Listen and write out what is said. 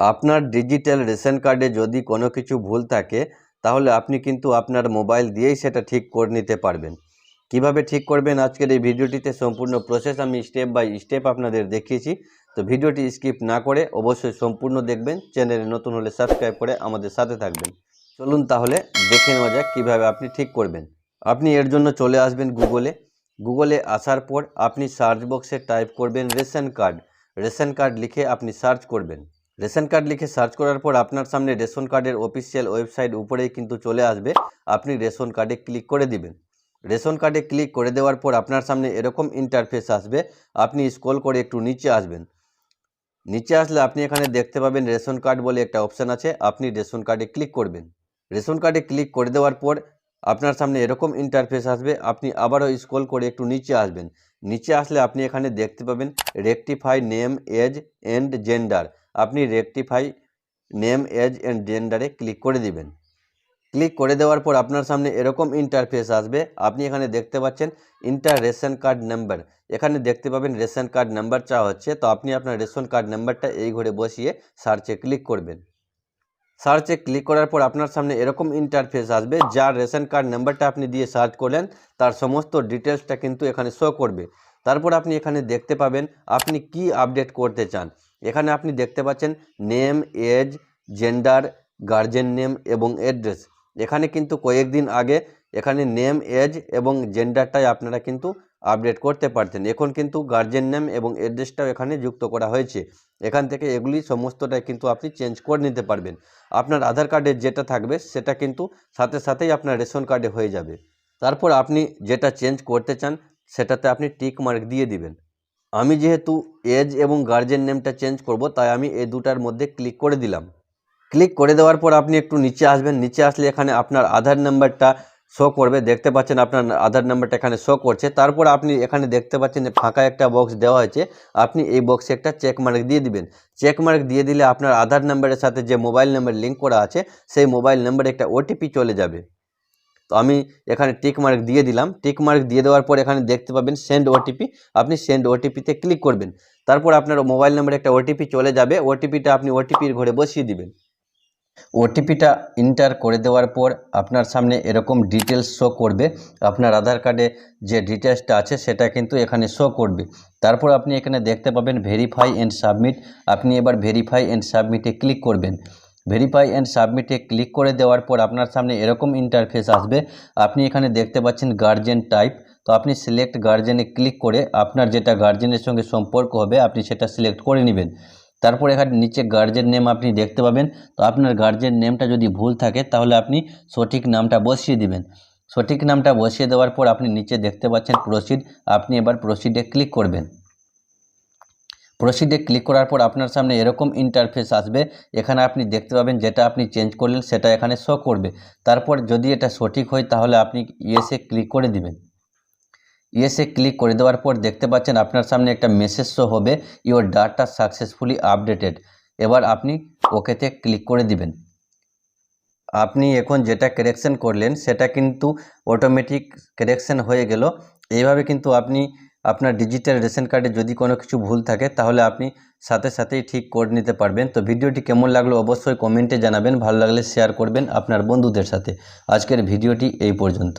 আপনার digital ration কার্ডে যদি কোনো কিছু ভুল থাকে, তাহলে আপনি কিন্তু আপনার মোবাইল দিয়েই সেটা ঠিক করে নিতে পারবেন। কীভাবে ঠিক করবেন? আজকের এই ভিডিওটিতে সম্পূর্ণ প্রসেস আমি স্টেপ বাই স্টেপ আপনাদের দেখিয়েছি। তো ভিডিওটি স্কিপ না করে অবশ্যই সম্পূর্ণ দেখবেন। চ্যানেলে নতুন হলে সাবস্ক্রাইব করে আমাদের সাথে থাকবেন। চলুন তাহলে দেখে নেওয়া যাক কীভাবে আপনি ঠিক করবেন। আপনি এর জন্য চলে আসবেন গুগলে গুগলে আসার পর আপনি সার্চ বক্সে টাইপ করবেন রেশন কার্ড রেশন কার্ড লিখে আপনি সার্চ করবেন। রেশন কার্ড লিখে সার্চ করার পর আপনার সামনে রেশন কার্ডের অফিসিয়াল ওয়েবসাইট উপরেই কিন্তু চলে আসবে। আপনি রেশন কার্ডে ক্লিক করে দিবেন। রেশন কার্ডে ক্লিক করে দেওয়ার পর আপনার সামনে এরকম ইন্টারফেস আসবে। আপনি স্ক্রল করে একটু নিচে আসবেন। নিচে আসলে আপনি এখানে দেখতে পাবেন রেশন কার্ড বলে একটা অপশান আছে। আপনি রেশন কার্ডে ক্লিক করবেন। রেশন কার্ডে ক্লিক করে দেওয়ার পর আপনার সামনে এরকম ইন্টারফেস আসবে। আপনি আবারও স্ক্রল করে একটু নিচে আসবেন। নিচে আসলে আপনি এখানে দেখতে পাবেন rectify name age and gender আপনি রেকটিফাই নেম এজ অ্যান্ড জেন্ডারে ক্লিক করে দিবেন। ক্লিক করে দেওয়ার পর আপনার সামনে এরকম ইন্টারফেস আসবে। আপনি এখানে দেখতে পাচ্ছেন ইন্টার রেশন কার্ড নাম্বার এখানে দেখতে পাবেন রেশন কার্ড নাম্বার চাওয়া হচ্ছে, তো আপনি আপনার রেশন কার্ড নাম্বারটা এই ঘরে বসিয়ে সার্চে ক্লিক করবেন। সার্চে ক্লিক করার পর আপনার সামনে এরকম ইন্টারফেস আসবে, যার রেশন কার্ড নাম্বারটা আপনি দিয়ে সার্চ করলেন, তার সমস্ত ডিটেলসটা কিন্তু এখানে শো করবে। তারপর আপনি এখানে দেখতে পাবেন আপনি কি আপডেট করতে চান। এখানে আপনি দেখতে পাচ্ছেন name age gender guardian name এবং অ্যাড্রেস এখানে কিন্তু কয়েকদিন আগে এখানে নেম এজ এবং জেন্ডারটাই আপনারা কিন্তু আপডেট করতে পারতেন। এখন কিন্তু গার্জেন নেম এবং অ্যাড্রেসটাও এখানে যুক্ত করা হয়েছে। এখান থেকে এগুলি সমস্তটাই কিন্তু আপনি চেঞ্জ করে নিতে পারবেন। আপনার আধার কার্ডে যেটা থাকবে, সেটা কিন্তু সাথে সাথেই আপনার রেশন কার্ডে হয়ে যাবে। তারপর আপনি যেটা চেঞ্জ করতে চান, সেটাতে আপনি টিক মার্ক দিয়ে দিবেন। আমি যেহেতু এজ এবং গার্জেন নেমটা চেঞ্জ করব, তাই আমি এই দুটার মধ্যে ক্লিক করে দিলাম। ক্লিক করে দেওয়ার পর আপনি একটু নিচে আসবেন। নিচে আসলে এখানে আপনার আধার নাম্বারটা শো করবে, দেখতে পাচ্ছেন আপনার আধার নাম্বারটা এখানে শো করছে। তারপর আপনি এখানে দেখতে পাচ্ছেন যে ফাঁকা একটা বক্স দেওয়া হয়েছে। আপনি এই বক্সে একটা চেক মার্ক দিয়ে দিবেন। চেক মার্ক দিয়ে দিলে আপনার আধার নাম্বারের সাথে যে মোবাইল নাম্বার লিঙ্ক করা আছে, সেই মোবাইল নাম্বারে একটা ওটিপি চলে যাবে। তো আমি এখানে টিক মার্ক দিয়ে দিলাম। টিক মার্ক দিয়ে দেওয়ার পর এখানে দেখতে পাবেন সেন্ড ওটিপি আপনি সেন্ড ওটিপিতে ক্লিক করবেন। তারপর আপনার মোবাইল নাম্বারে একটা ওটিপি চলে যাবে। ওটিপিটা আপনি ওটিপির ঘরে বসিয়ে দিবেন। ওটিপিটা এন্টার করে দেওয়ার পর আপনার সামনে এরকম ডিটেলস শো করবে। আপনার আধার কার্ডে যে ডিটেলসটা আছে সেটা কিন্তু এখানে শো করবে। তারপর আপনি এখানে দেখতে পাবেন ভেরিফাই অ্যান্ড সাবমিট আপনি এবার ভেরিফাই অ্যান্ড সাবমিটে ক্লিক করবেন। ভেরিফাই অ্যান্ড সাবমিটে ক্লিক করে দেওয়ার পর আপনার সামনে এরকম ইন্টারফেস আসবে। আপনি এখানে দেখতে পাচ্ছেন গার্জেন টাইপ তো আপনি সিলেক্ট গার্জেনে ক্লিক করে আপনার যেটা গার্জেনের সঙ্গে সম্পর্ক হবে, আপনি সেটা সিলেক্ট করে নেবেন। তারপর এখানে নিচে গার্জেন নেম আপনি দেখতে পাবেন। তো আপনার গার্জেন নেমটা যদি ভুল থাকে, তাহলে আপনি সঠিক নামটা বসিয়ে দিবেন। সঠিক নামটা বসিয়ে দেওয়ার পর আপনি নিচে দেখতে পাচ্ছেন প্রসিড আপনি এবার প্রসিডে ক্লিক করবেন। প্রসিডে ক্লিক করার পর আপনার সামনে এরকম ইন্টারফেস আসবে। এখানে আপনি দেখতে পাবেন যেটা আপনি চেঞ্জ করলেন, সেটা এখানে শো করবে। তারপর যদি এটা সঠিক হয়, তাহলে আপনি ইয়েসে ক্লিক করে দিবেন। ইয়েসে ক্লিক করে দেওয়ার পর দেখতে পাচ্ছেন আপনার সামনে একটা মেসেজ শো হবে ইওর ডাটা সাকসেসফুলি আপডেটেড এবার আপনি ওকেতে ক্লিক করে দিবেন। আপনি এখন যেটা কারেকশন করলেন, সেটা কিন্তু অটোমেটিক কারেকশন হয়ে গেল। এইভাবে কিন্তু আপনি আপনার ডিজিটাল রেশন কার্ডে যদি কোনো কিছু ভুল থাকে, তাহলে আপনি সাথে সাথেই ঠিক করে নিতে পারবেন। তো ভিডিওটি কেমন লাগল অবশ্যই কমেন্টে জানাবেন, ভালো লাগলে শেয়ার করবেন আপনার বন্ধুদের সাথে। আজকের ভিডিওটি এই পর্যন্ত।